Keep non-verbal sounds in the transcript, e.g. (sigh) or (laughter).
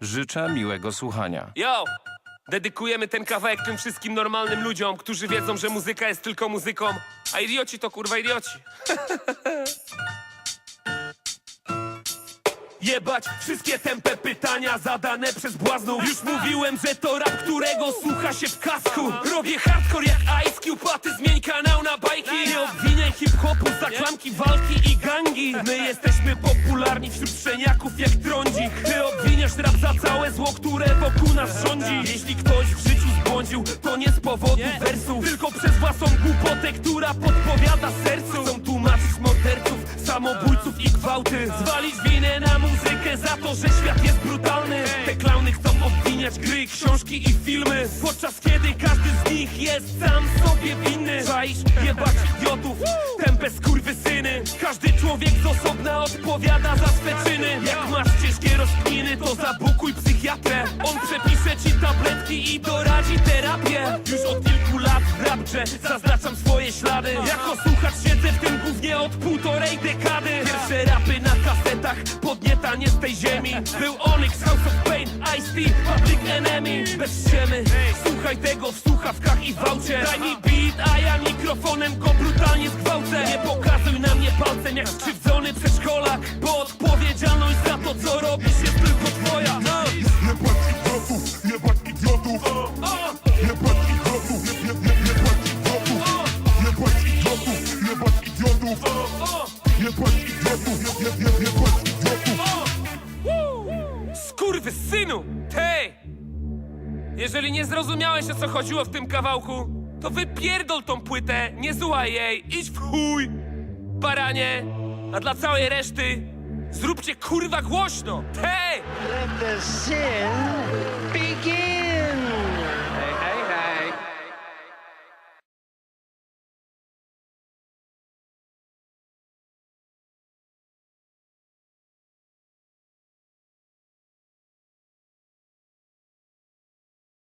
Życzę miłego słuchania. Yo! Dedykujemy ten kawałek tym wszystkim normalnym ludziom, którzy wiedzą, że muzyka jest tylko muzyką, a idioci to kurwa idioci. (laughs) Jebać wszystkie tempe pytania zadane przez błaznów Już mówiłem, że to rap, którego słucha się w kasku Robię hardcore jak Ice Cube, a za klamki, walki i gangi. My jesteśmy popularni wśród szczeniaków jak trądzik Ty obwiniasz rap za całe zło, które wokół nas rządzi. Jeśli ktoś w życiu zbłądził, to nie z powodu wersów Tylko przez własną głupotę, która podpowiada sercu. Chcą tłumaczyć morderców, samobójców i gwałty. Zwalić winę na muzykę za to, że świat jest brutalny. Te klauny chcą obwiniać gry, książki i filmy. Podczas kiedy każdy z nich jest sam sobie winny Czaisz jebać idiotów, tępe skurwysyny Każdy człowiek z osobna odpowiada za swe czyny. Jak masz ciężkie rozkminy, to zabukuj psychiatrę. On przepisze ci tabletki i doradzi terapię. Już od kilku lat w rapcze zaznaczam swoje ślady. Jako słuchacz siedzę w tym głównie od półtorej dekady. Pierwsze rapy na kasetach, podnietanie z tej ziemi. Był Onyx, House of Ice-T, Public Enemy Bez ściemy, słuchaj tego w słuchawkach i w aucie Daj mi beat, a ja mikrofonem go brutalnie zgwałcę. Nie pokazuj na mnie palcem jak skrzywdzony przedszkolak. Bo odpowiedzialność za to co robisz jest tylko twoja. No. Jebać idiotów, jebać idiotów. Jebać idiotów, je, je, je, jebać idiotów. Jebać idiotów, jebać idiotów. Jebać idiotów, je, je, je, jebać idiotów Skurwy synu! Hej! Jeżeli nie zrozumiałeś o co chodziło w tym kawałku, to wypierdol tą płytę, nie słuchaj jej, idź w chuj! Baranie! A dla całej reszty, zróbcie kurwa głośno! Hej! Let the shit